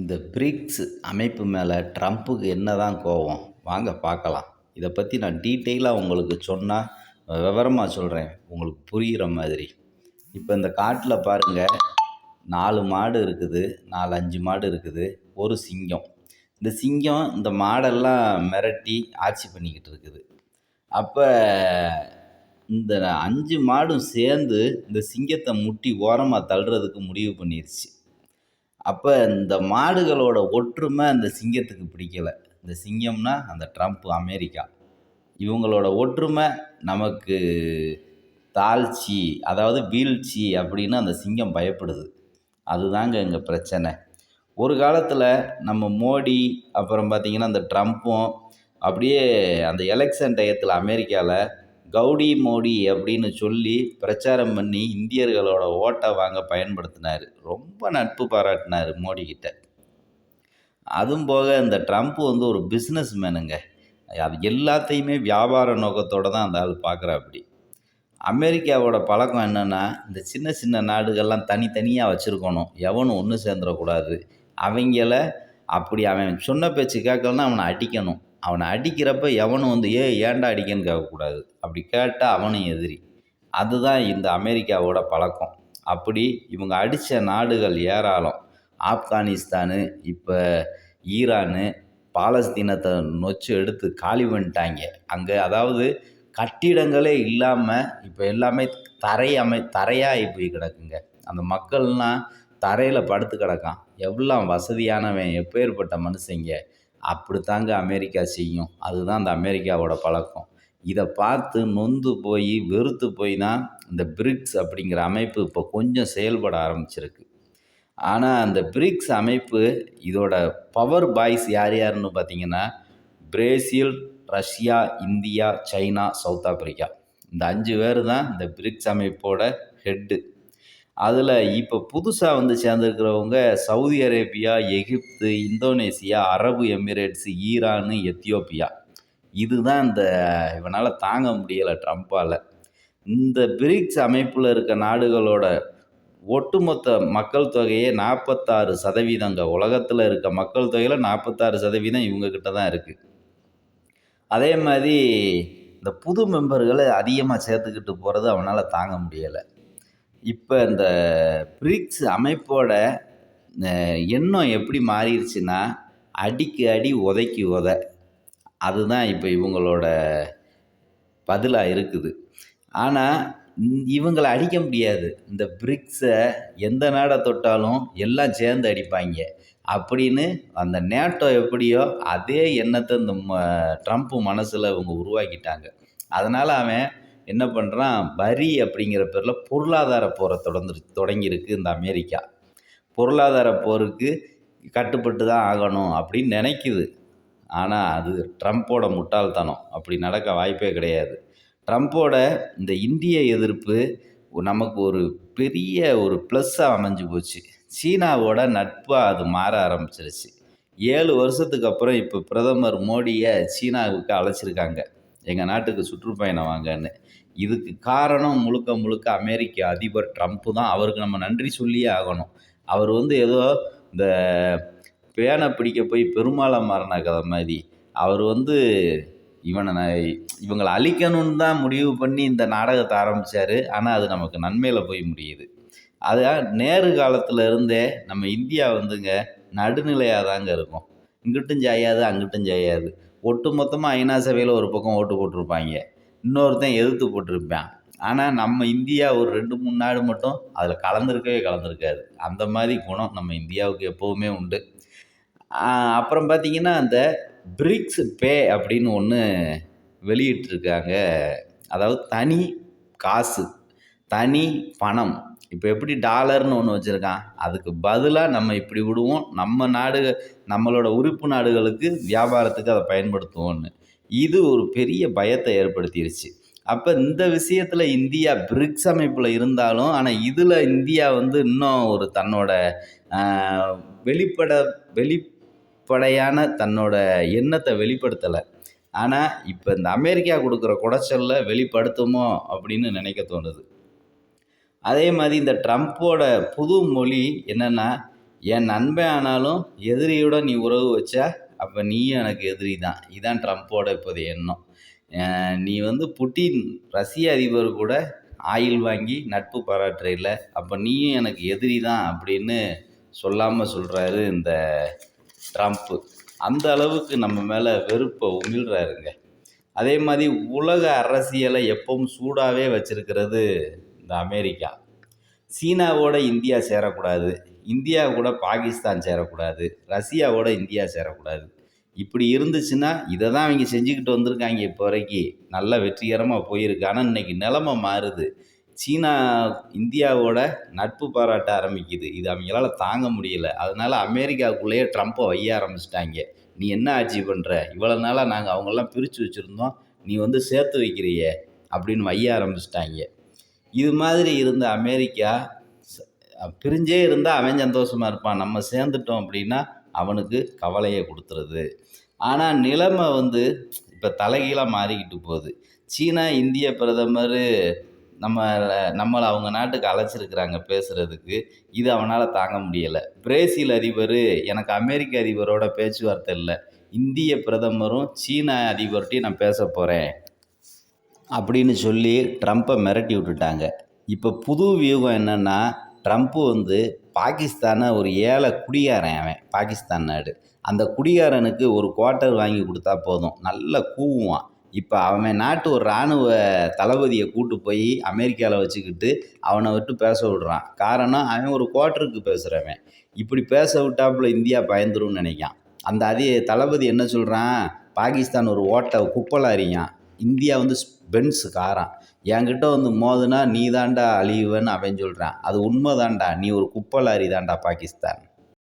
இந்த பிரிக்ஸ் அமைப்பு மேலே ட்ரம்ப்புக்கு என்ன தான் கோவம் வாங்க பார்க்கலாம். இதை பற்றி நான் டீட்டெயிலாக உங்களுக்கு சொன்னால் விவரமாக சொல்கிறேன் உங்களுக்கு புரிகிற மாதிரி. இப்போ இந்த காட்டில் பாருங்கள் நாலு மாடு இருக்குது நாலு அஞ்சு மாடு இருக்குது ஒரு சிங்கம். இந்த சிங்கம் இந்த மாடெல்லாம் மிரட்டி ஆட்சி பண்ணிக்கிட்டு இருக்குது. அப்போ இந்த அஞ்சு மாடும் சேர்ந்து இந்த சிங்கத்தை முட்டி ஓரமாக தள்ளுறதுக்கு முடிவு பண்ணிருச்சு. அப்போ இந்த மாடுகளோட ஒற்றுமை அந்த சிங்கத்துக்கு பிடிக்கலை. இந்த சிங்கம்னா அந்த ட்ரம்ப் அமெரிக்கா. இவங்களோட ஒற்றுமை நமக்கு தாழ்ச்சி அதாவது வீழ்ச்சி அப்படின்னு அந்த சிங்கம் பயப்படுது. அதுதாங்க எங்கள் பிரச்சனை. ஒரு காலத்தில் நம்ம மோடி அப்புறம் பார்த்திங்கன்னா அந்த ட்ரம்ப்பும் அப்படியே அந்த எலெக்ஷன் டயத்தில் அமெரிக்காவில் கவுடி மோடி அப்படின்னு சொல்லி பிரச்சாரம் பண்ணி இந்தியர்களோட ஓட்டை வாங்க பயன்படுத்தினார். ரொம்ப நட்பு பாராட்டினார் மோடிக்கிட்ட அதுவும் போக இந்த ட்ரம்ப் வந்து ஒரு பிஸ்னஸ் மேனுங்க அது எல்லாத்தையுமே வியாபார நோக்கத்தோடு தான் அந்த ஆள் பார்க்குறாப்படி அமெரிக்காவோட பழக்கம் என்னென்னா இந்த சின்ன சின்ன நாடுகள்லாம் தனித்தனியாக வச்சுருக்கணும். எவனும் ஒன்று சேர்ந்துடக்கூடாது அவங்கள அப்படி அவன் சொன்ன பேச்சு கேட்கலன்னா அவனை அடிக்கணும். அவனை அடிக்கிறப்ப எவனும் வந்து ஏ ஏன்டா அடிக்கன்னு கேட்கக்கூடாது? அப்படி கேட்டால் அவனும் எதிரி. அதுதான் இந்த அமெரிக்காவோட பழக்கம். அப்படி இவங்க அடித்த நாடுகள் ஏராளம். ஆப்கானிஸ்தானு இப்போ ஈரானு பாலஸ்தீனத்தை நொச்சு எடுத்து காலி பண்ணிட்டாங்க. அங்கே அதாவது கட்டிடங்களே இல்லாமல் இப்போ எல்லாமே தரை அமை தரையாகி போய் கிடக்குங்க. அந்த மக்கள்லாம் தரையில் படுத்து கிடக்கான். எவ்வளோ வசதியானவன் எப்பேற்பட்ட மனுஷங்க. அப்படித்தாங்க அமெரிக்கா செய்யும். அதுதான் அந்த அமெரிக்காவோட பழக்கம். இதை பார்த்து நொந்து போய் வெறுத்து போய் தான் இந்த பிரிக்ஸ் அப்படிங்கிற அமைப்பு இப்போ கொஞ்சம் செயல்பட ஆரம்பிச்சிருக்கு. ஆனால் அந்த பிரிக்ஸ் அமைப்பு இதோட பவர் பாய்ஸ் யார் யாருன்னு பார்த்தீங்கன்னா Brazil Russia India China South Africa. இந்த அஞ்சு பேர் தான் இந்த பிரிக்ஸ் அமைப்போட ஹெட்டு அதில் இப்போ புதுசாக வந்து சேர்ந்துருக்கிறவங்க Saudi Arabia Egypt Indonesia Arab Emirates Iran Ethiopia. இதுதான் இந்த இவனால் தாங்க முடியலை ட்ரம்ப்பால் இந்த பிரிக்ஸ் அமைப்பில் இருக்க நாடுகளோட ஒட்டுமொத்த மக்கள் தொகையே நாற்பத்தாறு சதவீதங்க. உலகத்தில் இருக்க மக்கள் தொகையில் நாற்பத்தாறு சதவீதம் இவங்கக்கிட்ட தான் இருக்குது அதே மாதிரி இந்த புது மெம்பர்களை அதிகமாக சேர்த்துக்கிட்டு போகிறது அவனால் தாங்க முடியலை. இப்போ இந்த பிரிக்ஸ் அமைப்போட எண்ணம் எப்படி மாறிடுச்சுன்னா அடிக்கு அடி உதைக்கு உத. அதுதான் இப்போ இவங்களோட பதிலாக இருக்குது. ஆனால் இவங்களை அடிக்க முடியாது. இந்த பிரிக்ஸை எந்த நாடை தொட்டாலும் எல்லாம் சேர்ந்து அடிப்பாங்க. அப்படின்னு அந்த நேட்டோ எப்படியோ அதே எண்ணத்தை இந்த ட்ரம்ப் மனசில் இவங்க உருவாக்கிட்டாங்க. அதனால் அவன் என்ன பண்ணுறான் வரி அப்படிங்கிற பேரில் பொருளாதார போரை தொடர்ந்து தொடங்கியிருக்கு இந்த அமெரிக்கா. பொருளாதார போருக்கு கட்டுப்பட்டு தான் ஆகணும் அப்படின்னு நினைக்குது. ஆனால் அது ட்ரம்ப்போட முட்டாள்தனம். அப்படி நடக்க வாய்ப்பே கிடையாது. ட்ரம்ப்போட இந்த இந்திய எதிர்ப்பு நமக்கு ஒரு பெரிய ஒரு ப்ளஸ்ஸாக அமைஞ்சு போச்சு. சீனாவோட நட்பாக அது மாற ஆரம்பிச்சிருச்சு. ஏழு வருஷத்துக்கு அப்புறம் இப்போ பிரதமர் மோடியை சீனாவுக்கு அழைச்சிருக்காங்க. எங்கள் நாட்டுக்கு சுற்றுப்பயணம் வாங்கன்னு. இதுக்கு காரணம் முழுக்க முழுக்க அமெரிக்க அதிபர் ட்ரம்ப்பு தான். அவருக்கு நம்ம நன்றி சொல்லியே ஆகணும். அவர் வந்து ஏதோ இந்த பேனை பிடிக்க போய் பெருமாளை மாறின கதை மாதிரி. அவர் வந்து இவனை நான் இவங்களை அழிக்கணும்னு தான் முடிவு பண்ணி இந்த நாடகத்தை ஆரம்பித்தார் ஆனால் அது நமக்கு நன்மையில் போய் முடியுது. அதான் நேரு காலத்தில் இருந்தே நம்ம இந்தியா வந்துங்க நடுநிலையாக தாங்க இருக்கும். இங்கிட்டும் ஜெயாது அங்கிட்டும் ஜெயாது. ஒட்டு மொத்தமாக ஐநா சபையில் ஒரு பக்கம் ஓட்டு போட்டிருப்பாங்க. இன்னொருத்தன் எதிர்த்து போட்டிருப்பான். ஆனால் நம்ம இந்தியா ஒரு ரெண்டு மூணு நாடு மட்டும் அதில் கலந்துருக்கவே கலந்துருக்காது. அந்த மாதிரி குணம் நம்ம இந்தியாவுக்கு எப்போவுமே உண்டு. அப்புறம் பார்த்திங்கன்னா அந்த பிரிக்ஸ் பே அப்படின்னு ஒன்று வெளியிட்டிருக்காங்க. அதாவது தனி காசு தனி பணம். இப்போ எப்படி டாலர்னு ஒன்று வச்சுருக்கான். அதுக்கு பதிலாக நம்ம இப்படி விடுவோம். நம்ம நாடு நம்மளோட உறுப்பு நாடுகளுக்கு வியாபாரத்துக்கு அதை பயன்படுத்துவோன்னு இது ஒரு பெரிய பயத்தை ஏற்படுத்திருச்சு. அப்போ இந்த விஷயத்தில் இந்தியா பிரிக்ஸ் அமைப்பில் இருந்தாலும் ஆனால் இதில் இந்தியா வந்து இன்னும் ஒரு தன்னோட வெளிப்பட வெளிப்படையான தன்னோட எண்ணத்தை வெளிப்படுத்தலை. ஆனால் இப்போ இந்த அமெரிக்கா கொடுக்குற குடைச்சலில் வெளிப்படுத்துமோ அப்படின்னு நினைக்க தோணுது. அதே மாதிரி இந்த ட்ரம்ப்போட புது மொழி என்னென்னா என் நண்பன் ஆனாலும் எதிரியோட நீ உறவு வச்சா அப்போ நீயும் எனக்கு எதிரி தான் இதுதான் ட்ரம்ப்போட இப்போதைய எண்ணம். நீ வந்து புட்டின் ரஷ்ய அதிபர் கூட ஆயில் வாங்கி நட்பு பாராட்டுறையில் அப்போ நீயும் எனக்கு எதிரி தான் அப்படின்னு சொல்லாமல் சொல்கிறாரு இந்த ட்ரம்ப்பு அந்த அளவுக்கு நம்ம மேலே வெறுப்பை உமிழ்றாருங்க. அதே மாதிரி உலக அரசியலை எப்பவும் சூடாகவே வச்சுருக்கிறது இந்த அமெரிக்கா. சீனாவோட இந்தியா சேரக்கூடாது. இந்தியா கூட பாகிஸ்தான் சேரக்கூடாது. ரஷ்யாவோட இந்தியா சேரக்கூடாது. இப்படி இருந்துச்சுன்னா இதை தான் அவங்க செஞ்சுக்கிட்டு வந்திருக்காங்க இப்போ வரைக்கும் நல்ல வெற்றிகரமாக போயிருக்கு. ஆனால் இன்னைக்கு நிலமை மாறுது. சீனா இந்தியாவோட நட்பு பாராட்ட ஆரம்பிக்குது. இது அவங்களால தாங்க முடியல. அதனால் அமெரிக்காவுக்குள்ளேயே ட்ரம்ப்பை வைய ஆரம்பிச்சிட்டாங்க. நீ என்ன ஆட்சி பண்ணுற இவ்வளோ நாளாக நாங்கள் அவங்கெல்லாம் பிரித்து வச்சுருந்தோம். நீ வந்து சேர்த்து வைக்கிறியே அப்படின்னு வைய ஆரம்பிச்சிட்டாங்க. இது மாதிரி இருந்த அமெரிக்கா ச- பிரிஞ்சே இருந்தால் அவன் சந்தோஷமாக இருப்பான். நம்ம சேர்ந்துட்டோம் அப்படின்னா அவனுக்கு கவலையை கொடுத்துருது. ஆனால் நிலைமை வந்து இப்போ தலைகீழாக மாறிக்கிட்டு போகுது. சீனா இந்திய பிரதமர் நம்ம நம்மளை அவங்க நாட்டுக்கு அழைச்சிருக்கிறாங்க பேசுகிறதுக்கு இது அவனால் தாங்க முடியலை. பிரேசில் அதிபர் எனக்கு அமெரிக்க அதிபரோட பேச்சுவார்த்தை இல்லை. இந்திய பிரதமரும் சீன அதிபர்கிட்டையும் நான் பேச போகிறேன் அப்படின்னு சொல்லி ட்ரம்ப்பை மிரட்டி விட்டுட்டாங்க. இப்போ புது வியூகம் என்னென்னா ட்ரம்ப்பு வந்து பாகிஸ்தானை ஒரு ஏழை குடிகாரன் அவன் பாகிஸ்தான் நாடு. அந்த குடிகாரனுக்கு ஒரு குவார்ட்டர் வாங்கி கொடுத்தா போதும். நல்ல கூவுவான். இப்போ அவன் நாட்டு ஒரு இராணுவ தளபதியை கூட்டு போய் அமெரிக்காவில் வச்சுக்கிட்டு அவனை விட்டு பேச விடுறான். காரணம் அவன் ஒரு குவார்ட்டருக்கு பேசுகிறவன் இப்படி பேச விட்டாப்புல இந்தியா பயந்துரும்னு நினைக்கான் அந்த அதே தளபதி என்ன சொல்கிறான் பாகிஸ்தான் ஒரு ஓட்டை குப்பலாரியான் இந்தியா வந்து பென்ஸ் காரன் என்கிட்ட வந்து மோதுனா நீ தாண்டா அழிவுன்னு அவன் சொல்கிறான் அது உண்மை தான்டா நீ ஒரு குப்பலாரி தான்டா பாகிஸ்தான்.